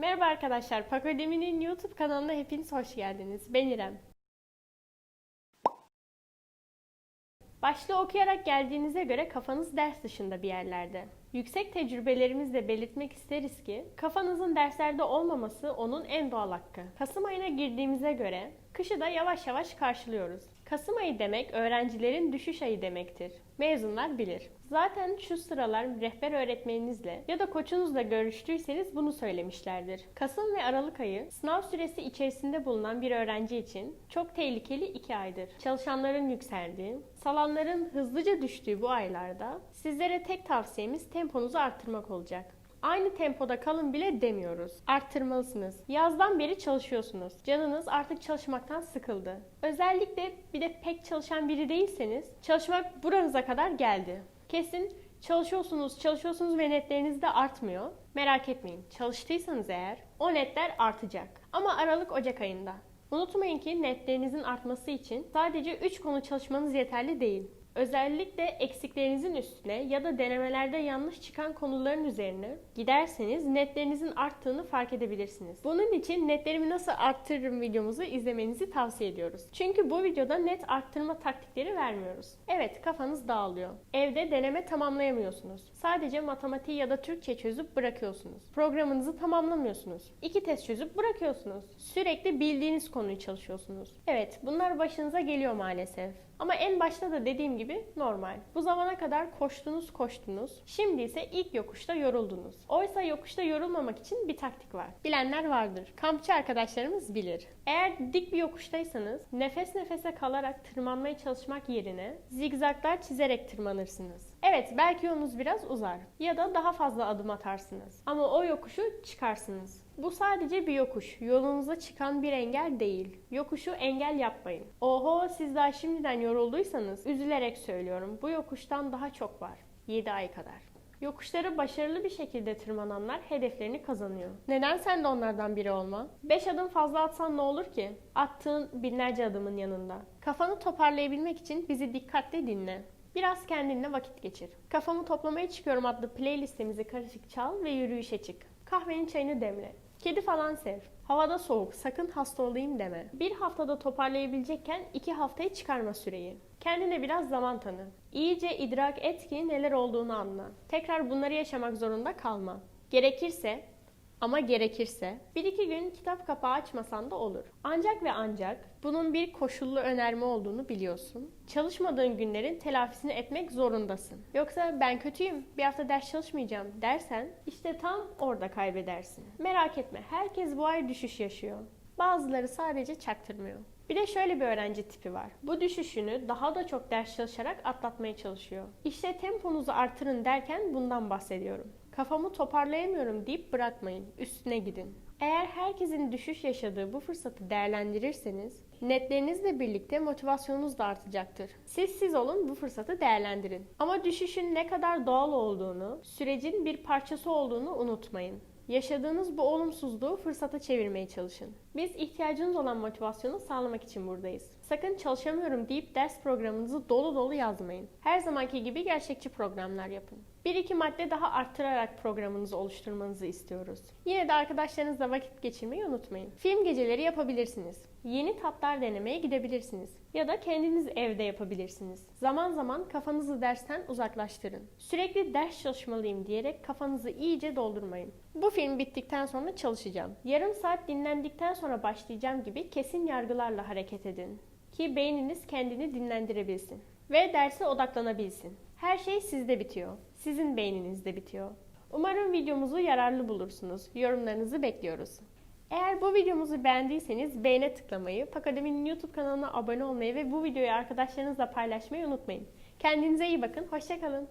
Merhaba arkadaşlar, Pakademi'nin YouTube kanalına hepiniz hoş geldiniz. Ben İrem. Başlığı okuyarak geldiğinize göre kafanız ders dışında bir yerlerde. Yüksek tecrübelerimizle belirtmek isteriz ki kafanızın derslerde olmaması onun en doğal hakkı. Kasım ayına girdiğimize göre kışı da yavaş yavaş karşılıyoruz. Kasım ayı demek öğrencilerin düşüş ayı demektir. Mezunlar bilir. Zaten şu sıralar rehber öğretmeninizle ya da koçunuzla görüştüyseniz bunu söylemişlerdir. Kasım ve Aralık ayı sınav süresi içerisinde bulunan bir öğrenci için çok tehlikeli iki aydır. Çalışanların yükseldiği, salanların hızlıca düştüğü bu aylarda sizlere tek tavsiyemiz temponuzu arttırmak olacak. Aynı tempoda kalın bile demiyoruz. Arttırmalısınız. Yazdan beri çalışıyorsunuz. Canınız artık çalışmaktan sıkıldı. Özellikle bir de pek çalışan biri değilseniz çalışmak buranıza kadar geldi. Kesin çalışıyorsunuz, çalışıyorsunuz ve netleriniz de artmıyor. Merak etmeyin. Çalıştıysanız eğer o netler artacak. Ama Aralık Ocak ayında. Unutmayın ki netlerinizin artması için sadece 3 konu çalışmanız yeterli değil. Özellikle eksiklerinizin üstüne ya da denemelerde yanlış çıkan konuların üzerine giderseniz netlerinizin arttığını fark edebilirsiniz. Bunun için netlerimi nasıl arttırırım videomuzu izlemenizi tavsiye ediyoruz. Çünkü bu videoda net arttırma taktikleri vermiyoruz. Evet kafanız dağılıyor. Evde deneme tamamlayamıyorsunuz. Sadece matematiği ya da Türkçe çözüp bırakıyorsunuz. Programınızı tamamlamıyorsunuz. İki test çözüp bırakıyorsunuz. Sürekli bildiğiniz konuyu çalışıyorsunuz. Evet bunlar başınıza geliyor maalesef. Ama en başta da dediğim gibi normal. Bu zamana kadar koştunuz koştunuz. Şimdi ise ilk yokuşta yoruldunuz. Oysa yokuşta yorulmamak için bir taktik var. Bilenler vardır. Kampçı arkadaşlarımız bilir. Eğer dik bir yokuştaysanız nefes nefese kalarak tırmanmaya çalışmak yerine zigzaglar çizerek tırmanırsınız. Evet belki yolunuz biraz uzar ya da daha fazla adım atarsınız. Ama o yokuşu çıkarsınız. Bu sadece bir yokuş. Yolunuza çıkan bir engel değil. Yokuşu engel yapmayın. Oho siz daha şimdiden yorulduysanız üzülerek söylüyorum. Bu yokuştan daha çok var. 7 ay kadar. Yokuşları başarılı bir şekilde tırmananlar hedeflerini kazanıyor. Neden sen de onlardan biri olma? 5 adım fazla atsan ne olur ki? Attığın binlerce adımın yanında. Kafanı toparlayabilmek için bizi dikkatle dinle. Biraz kendinle vakit geçir. Kafamı toplamaya çıkıyorum adlı playlistimizi karışık çal ve yürüyüşe çık. Kahvenin çayını demle. Kedi falan sev. Havada soğuk, sakın hasta olayım deme. Bir haftada toparlayabilecekken iki haftaya çıkarma süreyi. Kendine biraz zaman tanı. İyice idrak et ki neler olduğunu anla. Tekrar bunları yaşamak zorunda kalma. Gerekirse ama gerekirse bir iki gün kitap kapağı açmasan da olur. Ancak ve ancak bunun bir koşullu önerme olduğunu biliyorsun. Çalışmadığın günlerin telafisini etmek zorundasın. Yoksa ben kötüyüm, bir hafta ders çalışmayacağım dersen işte tam orada kaybedersin. Merak etme, herkes bu ay düşüş yaşıyor. Bazıları sadece çaktırmıyor. Bir de şöyle bir öğrenci tipi var. Bu düşüşünü daha da çok ders çalışarak atlatmaya çalışıyor. İşte temponuzu artırın derken bundan bahsediyorum. Kafamı toparlayamıyorum deyip bırakmayın. Üstüne gidin. Eğer herkesin düşüş yaşadığı bu fırsatı değerlendirirseniz netlerinizle birlikte motivasyonunuz da artacaktır. Siz siz olun bu fırsatı değerlendirin. Ama düşüşün ne kadar doğal olduğunu, sürecin bir parçası olduğunu unutmayın. Yaşadığınız bu olumsuzluğu fırsata çevirmeye çalışın. Biz ihtiyacınız olan motivasyonu sağlamak için buradayız. Sakın çalışamıyorum deyip ders programınızı dolu dolu yazmayın. Her zamanki gibi gerçekçi programlar yapın. Bir iki madde daha arttırarak programınızı oluşturmanızı istiyoruz. Yine de arkadaşlarınızla vakit geçirmeyi unutmayın. Film geceleri yapabilirsiniz. Yeni tatlar denemeye gidebilirsiniz. Ya da kendiniz evde yapabilirsiniz. Zaman zaman kafanızı dersten uzaklaştırın. Sürekli ders çalışmalıyım diyerek kafanızı iyice doldurmayın. Bu film bittikten sonra çalışacağım. Yarım saat dinlendikten sonra başlayacağım gibi kesin yargılarla hareket edin. Ki beyniniz kendini dinlendirebilsin. Ve derse odaklanabilsin. Her şey sizde bitiyor. Sizin beyninizde bitiyor. Umarım videomuzu yararlı bulursunuz. Yorumlarınızı bekliyoruz. Eğer bu videomuzu beğendiyseniz beğene tıklamayı, Pakademi'nin YouTube kanalına abone olmayı ve bu videoyu arkadaşlarınızla paylaşmayı unutmayın. Kendinize iyi bakın, hoşçakalın.